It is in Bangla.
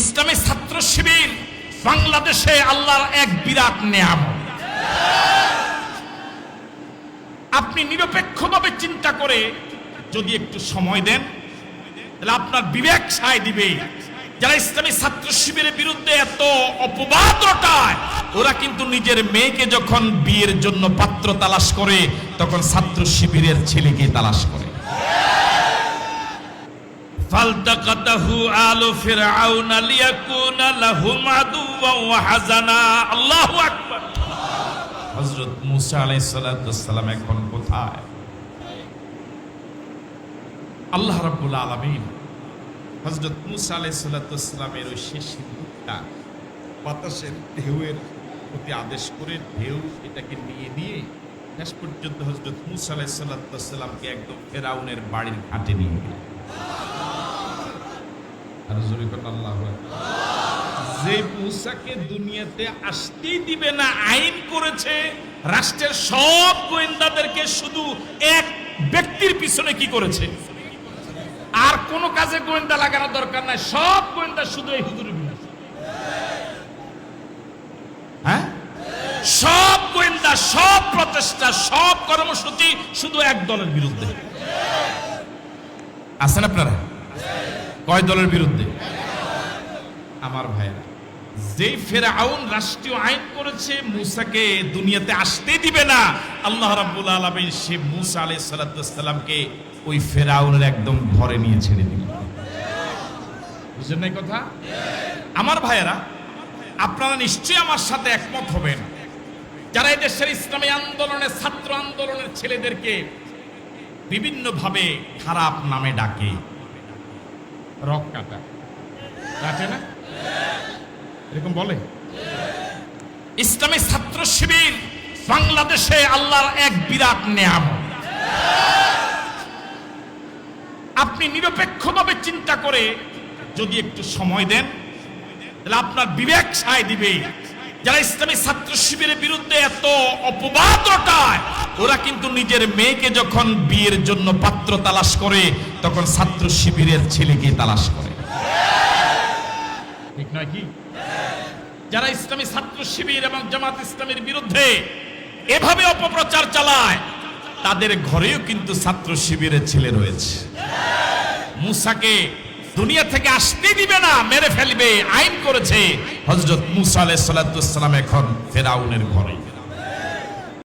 ইসলামী ছাত্র শিবির বাংলাদেশে আল্লাহর এক বিরাট নিয়াম আপনি নিরপেক্ষভাবে চিন্তা করে যদি একটু সময় দেন, তাহলে আপনার বিবেক সায় দিবে। যারা ইসলামী ছাত্র শিবিরের বিরুদ্ধে এত অপবাদ রটায়, ওরা কিন্তু নিজের মেয়েকে যখন বিয়ের জন্য পাত্র তালাশ করে, তখন ছাত্র শিবিরের ছেলেকে তালাশ করে। فالتقطه آل فرعون ليكون لهم عدوا وحزنا الله أكبر হযরত মুসা আলাইহিস সালাম এখন কোথায় আল্লাহ রাব্বুল আলামিন হযরত মুসা আলাইহিস সালামের ওই শেষ সিদ্ধান্তটা বাতাসের ঢেউয়ের প্রতি আদেশ করে ঢেউ এটাকে নিয়ে নিয়ে শেষ পর্যন্ত হযরত মুসা আলাইহিস সালামকে একদম ফেরাউনের বাড়ির ঘাটে নিয়ে গেলেন যে মুসাকে দুনিয়াতে আসতেই দিবে না, আইন করেছে, রাষ্ট্রের সব গোয়েন্দাদেরকে শুধু এক ব্যক্তির পিছনে কি করেছে? আর কোনো কাজে গোয়েন্দা লাগানোর দরকার নাই, সব গোয়েন্দা শুধু এই হুজুরের হ্যাঁ? সব গোয়েন্দা, সব প্রচেষ্টা, সব কর্মসূচি শুধু এক দলের বিরুদ্ধে। আছেন আপনারা? কয় দলের বিরুদ্ধে? আমার ভাইরা যেই ফেরাউন রাষ্ট্রীয় আইন করেছে, মুসাকে দুনিয়াতে আসতে দিবে না। আল্লাহ রাব্বুল আলামিন সে মুসা আলাইহিস সালামকে ওই ফেরাউনের একদম ঘরে নিয়ে ছেড়ে দিল বুঝলেন না কথা? আমার ভাইয়েরা, আপনারা নিশ্চয়ই আমার সাথে একমত হবেন। যারা এই দেশের ইসলামী আন্দোলনের, ছাত্র আন্দোলনের ছেলেদেরকে বিভিন্নভাবে খারাপ নামে ডাকে রক কাটা। কাটে না? এরকম বলে? ইসলামী ছাত্র শিবির বাংলাদেশে আল্লাহর এক বিরাট নিয়াম আপনি নিরপেক্ষভাবে চিন্তা করে যদি একটু সময় দেন, তাহলে আপনার বিবেক সায় দিবে। যারা ইসলামী ছাত্র শিবিরের বিরুদ্ধে এত অপবাদ রটায় ওরা কিন্তু নিজের মেয়েকে যখন বিয়ের জন্য পাত্র তালাশ করে, তখন ছাত্র শিবিরের ছেলেকে তালাশ করে। ঠিক নয় কি? যারা ইসলামী ছাত্র শিবির এবং জামাত ইসলামের বিরুদ্ধে এভাবে অপপ্রচার চালায়, তাদের ঘরেও কিন্তু ছাত্র শিবিরের ছেলে রয়েছে। মুসাকে দুনিয়া থেকে আসতে দিবে না, মেরে ফেলবে, আইন করেছে হজরত মুসা আলাইহিস সালাম এখন ফেরাউনের ঘরে।